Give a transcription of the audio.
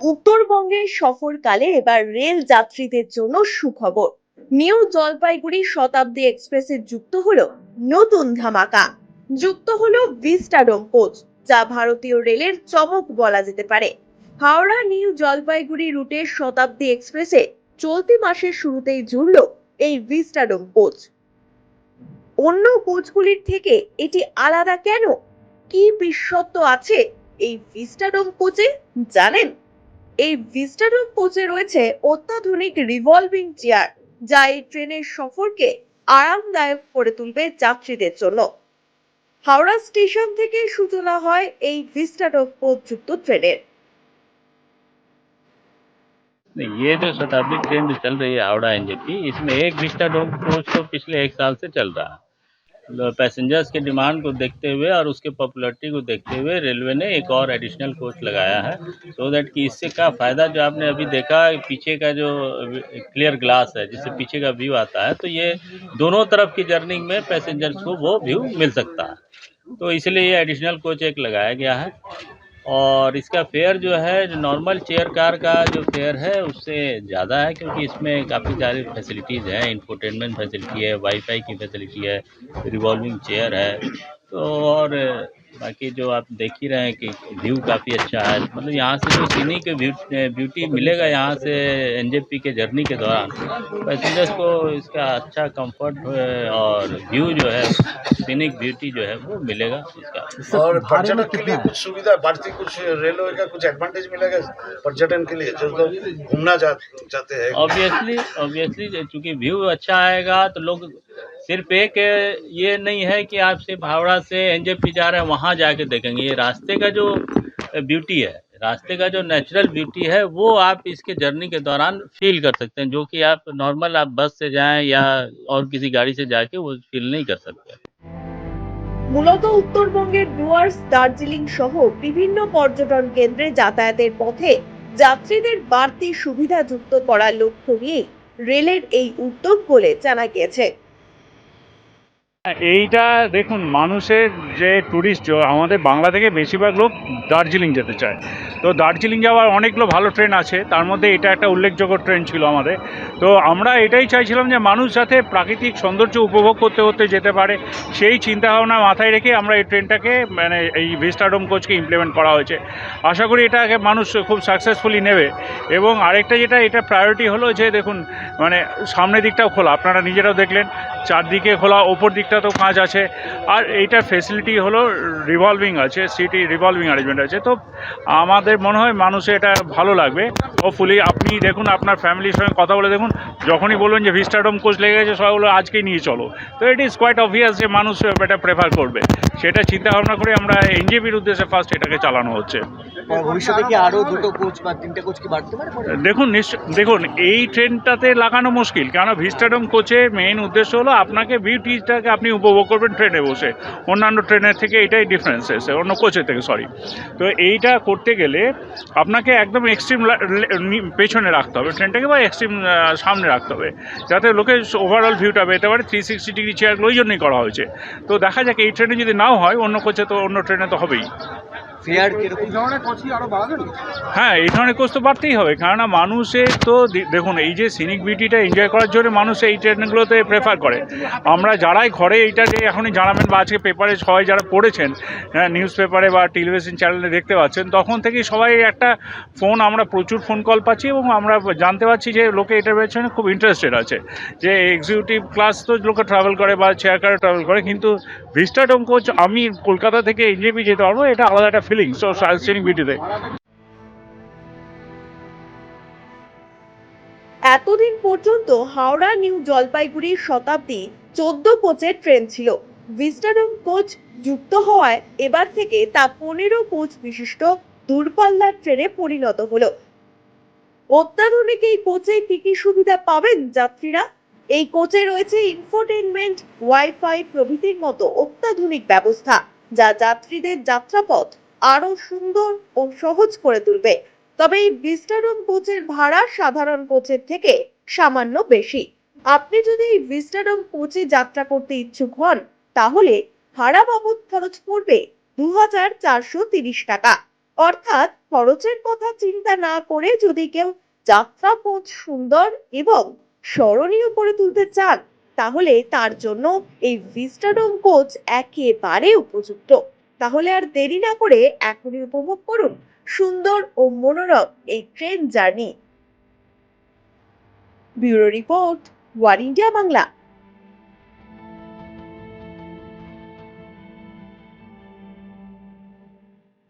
উত্তরবঙ্গে সফরকালে এবার রেল যাত্রীদের জন্য সুখবর। নিউ জলপাইগুড়ি শতাব্দী এক্সপ্রেসে যুক্ত হলো নতুন ধামাকা। যুক্ত হলো ভিস্টাডোম কোচ, যা ভারতীয় রেলের চমক বলা যেতে পারে। হাওড়া নিউ জলপাইগুড়ি রুটের শতাব্দী এক্সপ্রেসে চলতি মাসের শুরুতেই জুড়ল এই ভিস্টাডোম কোচ। অন্য কোচগুলির থেকে এটি আলাদা কেন? কি বিশেষত্ব আছে এই ভিস্টাডোম কোচে, জানেন? এই ভিস্টাডোম কোচে রয়েছে অত্যাধুনিক রিভলভিং চেয়ার যা এই ট্রেনের সফরকে আরামদায়ক করে তুলবে যাত্রীদের জন্য হাওড়া স্টেশন থেকে সূচনা হয় এই ভিস্টাডোম কোচযুক্ত ট্রেনের नहीं ये जो शताब्दी ट्रेन जो चल रही है हावड़ा एनजेपी इसमें एक विस्टा डोम कोच तो पिछले एक साल से चल रहा है पैसेंजर्स के डिमांड को देखते हुए और उसके पॉपुलरिटी को देखते हुए रेलवे ने एक और एडिशनल कोच लगाया है। सो दैट कि इससे का फ़ायदा जो आपने अभी देखा, पीछे का जो क्लियर ग्लास है, जिससे पीछे का व्यू आता है तो ये दोनों तरफ़ की जर्निंग में पैसेंजर्स को वो व्यू मिल सकता है। तो इसलिए ये एडिशनल कोच एक लगाया गया है। और इसका फेयर जो है, जो नॉर्मल चेयर कार का जो फेयर है, उससे ज़्यादा है क्योंकि इसमें काफ़ी सारी फैसिलिटीज़ हैं। इंफोटेनमेंट फैसिलिटी है वाईफाई की फैसिलिटी है रिवॉल्विंग चेयर है। तो और बाकी जो आप देख ही रहे हैं कि व्यू काफ़ी अच्छा है। मतलब यहाँ से जो सीनिक ब्यूटी मिलेगा यहाँ से एनजेपी के जर्नी के दौरान। पैसेंजर्स को इसका अच्छा कंफर्ट और व्यू जो है सीनिक ब्यूटी जो है वो मिलेगा इसका और पर्यटन के लिए कुछ सुविधा बढ़ती कुछ रेलवे का कुछ एडवांटेज मिलेगा पर्यटन के लिए जो लोग घूमना चाहते हैं? ऑब्वियसली ऑब्वियसली चूँकि व्यू अच्छा आएगा तो लोग सिर्फ एक ये नहीं है कि आप सिर्फ हावड़ा से एनजेपी जा रहे हैं वहाँ जाके देखेंगे ये रास्ते का जो ब्यूटी है रास्ते का जो नेचुरल ब्यूटी है वो आप इसके जर्नी के दौरान फील कर सकते हैं जो कि आप नॉर्मल आप बस से जाएं या और किसी गाड़ी से जाके वो फील नहीं कर सकते মূলত উত্তরবঙ্গের ডুয়ার্স দার্জিলিং সহ বিভিন্ন পর্যটন কেন্দ্রে যাতায়াতের পথে যাত্রীদের বাড়তি সুবিধা যুক্ত করার লক্ষ্য নিয়ে রেলের এই উদ্যোগ বলে জানা গিয়েছে এইটা দেখুন, মানুষের যে ট্যুরিস্ট আমাদের বাংলা থেকে বেশিরভাগ লোক দার্জিলিং যেতে চায়। তো দার্জিলিং যাওয়ার অনেকগুলো ভালো ট্রেন আছে, তার মধ্যে এটা একটা উল্লেখযোগ্য ট্রেন ছিল আমাদের। তো আমরা এটাই চাইছিলাম যে মানুষ যাতে প্রাকৃতিক সৌন্দর্য উপভোগ করতে করতে যেতে পারে, সেই চিন্তাভাবনা মাথায় রেখে আমরা এই ট্রেনটাকে মানে এই ভিস্টাডোম কোচকে ইমপ্লিমেন্ট করা হয়েছে। আশা করি এটাকে মানুষ খুব সাকসেসফুলি নেবে। এবং আরেকটা যেটা, এটা প্রায়োরিটি হলো যে দেখুন মানে সামনের দিকটাও খোলা, আপনারা নিজেরাও দেখলেন, চারদিকে খোলা, ওপর দিকটাতেও কাঁচ আছে। আর এইটার ফেসিলিটি হলো রিভলভিং আছে সিটি রিভলভিং অ্যারেঞ্জমেন্ট আছে। তো আমাদের মনে হয় মানুষের এটা ভালো লাগবে। হোপফুলি আপনি দেখুন আপনার ফ্যামিলির সঙ্গে কথা বলে দেখুন যখনই বলবেন যে ভিস্টাডোম কোচ লেগে গেছে সবাই বলো আজকেই নিয়ে চলো। তো ইট ইজ কোয়াইট অবভিয়াস যে মানুষ এটা প্রেফার করবে। সেটা চিন্তা ভাবনা করে আমরা এনজেপির উদ্দেশ্যে ফার্স্ট এটাকে চালানো হচ্ছে। ভবিষ্যতে কি আরও দুটো কোচ বা তিনটে কোচ কি বাড়তে পারে? দেখুন নিশ্চয় দেখুন এই ট্রেনটাতে লাগানো মুশকিল। কেন ভিস্টাডোম কোচে মেইন উদ্দেশ্য হলো আপনাকে বিউটিটাকে আপনি উপভোগ করবেন ট্রেনে বসে। অন্যান্য ট্রেনের থেকে এটাই ডিফারেন্স এসে, অন্য কোচের থেকে সরি তো এইটা করতে গেলে আপনাকে একদম এক্সট্রিম পেছনে রাখতে হবে। ট্রেনটাকে বা এক্সট্রিম সামনে রাখতে হবে। যাতে লোকে ওভারঅল ভিউটা পেতে পারে। থ্রি সিক্সটি ডিগ্রি চেয়ারগুলো ওই জন্যই করা হয়েছে। তো দেখা যাক, এই ট্রেনে যদি নাও হয়, অন্য কোচে তো, অন্য ট্রেনে তো হবেই। ফেয়ার কীরকম? হ্যাঁ এই ধরনের কোর্স তো বাড়তেই হবে কেননা মানুষের তো দেখুন এই যে সিনিক বিউটিটা এনজয় করার জন্য মানুষ এই ট্রেনগুলোতে প্রেফার করে। আমরা যারাই ঘরে এইটা যে এখনই জানাবেন বা আজকে পেপারে সবাই যারা পড়েছেন হ্যাঁ নিউজ পেপারে বা টেলিভিশন চ্যানেলে দেখতে পাচ্ছেন তখন থেকেই সবাই একটা ফোন আমরা প্রচুর ফোন কল পাচ্ছি এবং আমরা জানতে পারছি যে লোকে এটার পেছনে খুব ইন্টারেস্টেড আছে। যে এক্সিকিউটিভ ক্লাস তো লোকে ট্রাভেল করে বা চেয়ার কারে ট্রাভেল করে কিন্তু ভিস্টাডোম কোচ আমি কলকাতা থেকে এনজেপি যেতে পারব এটা আলাদা একটা ফিলিংস ও সিনিক বিউটিতে এতদিন পর্যন্ত হাওড়া, নিউ জলপাইগুড়ি শতাব্দী চোদ্দ কোচের ট্রেন ছিল। ভিস্টাডোম কোচ যুক্ত হওয়ায় এবার থেকে তা পনেরো কোচ বিশিষ্ট দূরপাল্লার ট্রেনে পরিণত হলো। অত্যাধুনিক এই কোচে কি কি সুবিধা পাবেন যাত্রীরা? এই কোচে রয়েছে ইনফোটেনমেন্ট ওয়াইফাই প্রভৃতির মতো অত্যাধুনিক ব্যবস্থা, যা যাত্রীদের যাত্রাপথ আরও সুন্দর ও সহজ করে তুলবে। তবে এই ভিস্টাডোম কোচের ভাড়া সাধারণ কোচের থেকে সামান্য বেশি। আপনি যদি এই ভিস্টাডোম কোচে যাত্রা করতে ইচ্ছুক হন, তাহলে ভাড়া বাবদ খরচ পড়বে দু হাজার চারশো তিরিশ টাকা। অর্থাৎ খরচের কথা চিন্তা না করে যদি কেউ যাত্রা পথ সুন্দর এবং স্মরণীয় করে তুলতে চান, তাহলে তার জন্য এই ভিস্টাডোম কোচ একেবারে উপযুক্ত। তাহলে আর দেরি না করে এখনই উপভোগ করুন সুন্দর ও মনোরম এই train journey bureau report, one India Bangla.